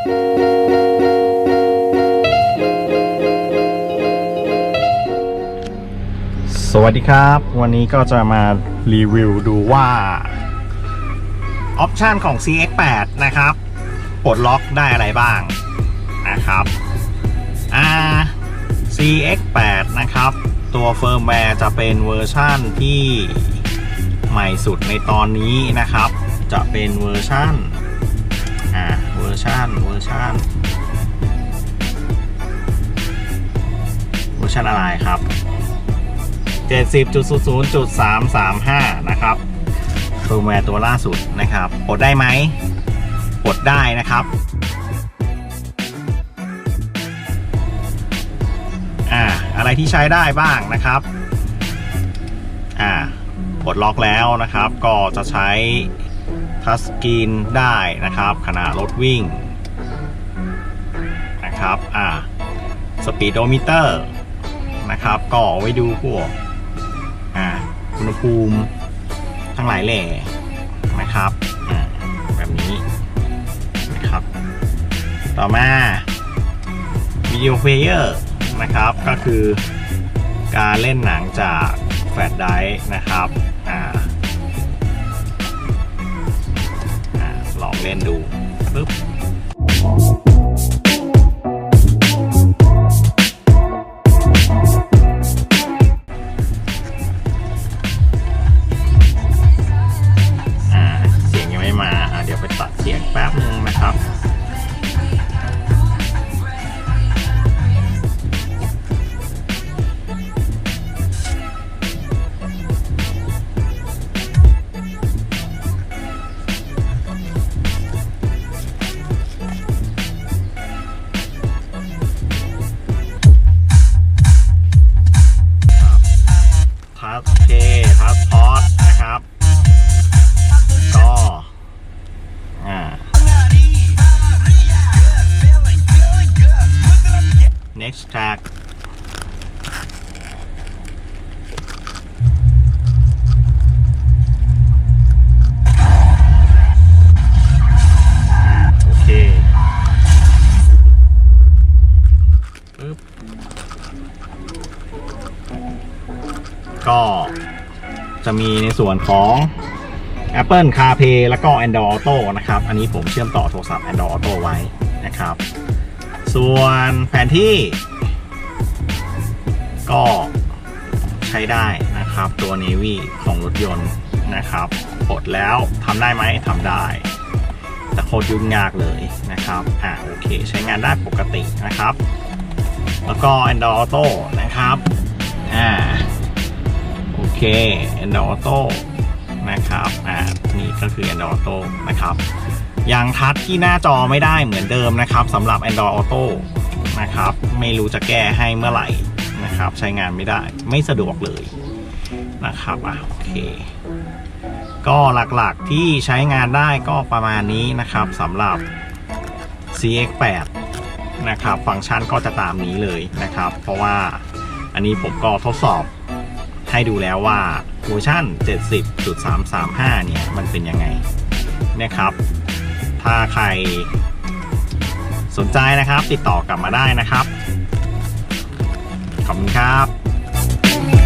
สวัสดีครับ วันนี้ก็จะมารีวิวดูว่า ออปชันของ CX8 นะครับปลดล็อกได้อะไรบ้างนะครับอ่า CX8 นะครับ ตัวเฟิร์มแวร์จะเป็นเวอร์ชั่นที่ใหม่สุดในตอนนี้นะครับ จะเป็นเวอร์ชั่นอ่า วอร์ชันเวอร์ชันอร์ชันอะไรครับ 70.00.335 นะครับเฟิร์มแวร์ตัวล่าสุดนะครับปลดได้ไหมปลดได้นะครับอ่าอะไรที่ใช้ได้บ้างนะครับอ่าปลดล็อกแล้วนะครับ ก็จะใช้ทัชสกรีนได้นะครับ ขณะรถวิ่ง นะครับ อ่า สปีดโดมิเตอร์นะครับ ก็เอาไว้ดูพวก อ่า อุณหภูมิ ทั้งหลายแหล่นะครับ อ่า แบบนี้นะครับ ต่อมาวิดีโอเพลเยอร์นะครับ ก็คือการเล่นหนังจากแฟลชไดร์นะครับ อ่าอ่าลองเล่นดูปึ๊บ ป๊บหนึ่งนะครับ โอเคปึ๊บก็จะมีในส่วนของ Apple CarPlay แล้วก็ Android Auto นะครับ อันนี้ผมเชื่อมต่อโทรศัพท์ Android Auto ไว้นะครับ ส่วนแผนที่ ก็ใช้ได้นะครับ ตัว Navy ของรถยนต์นะครับกดแล้วทำได้ไหมทำได้ แต่โคตรยุ่งยากเลยนะครับอ่าโอเค ใช้งานได้ปกตินะครับ แล้วก็ Android Auto นะครับอ่าโอเค Android Auto นะครับอ่านี่ก็คือ Android Auto นะครับยังทัชที่หน้าจอไม่ได้เหมือนเดิมนะครับสำหรับ Android Auto นะครับ ไม่รู้จะแก้ให้เมื่อไหร่ นะครับ ใช้งานไม่ได้ไม่สะดวกเลยนะครับอะโอเค ก็หลักๆที่ใช้งานได้ก็ประมาณนี้นะครับสำหรับ CX8 นะครับ ฟังก์ชันก็จะตามนี้เลยนะครับ เพราะว่าอันนี้ผมก็ทดสอบให้ดูแล้วว่าเวอร์ชัน70.335 เนี่ย มันเป็นยังไงนะครับ ถ้าใครสนใจนะครับติดต่อกลับมาได้นะครับ ขอบคุณครับ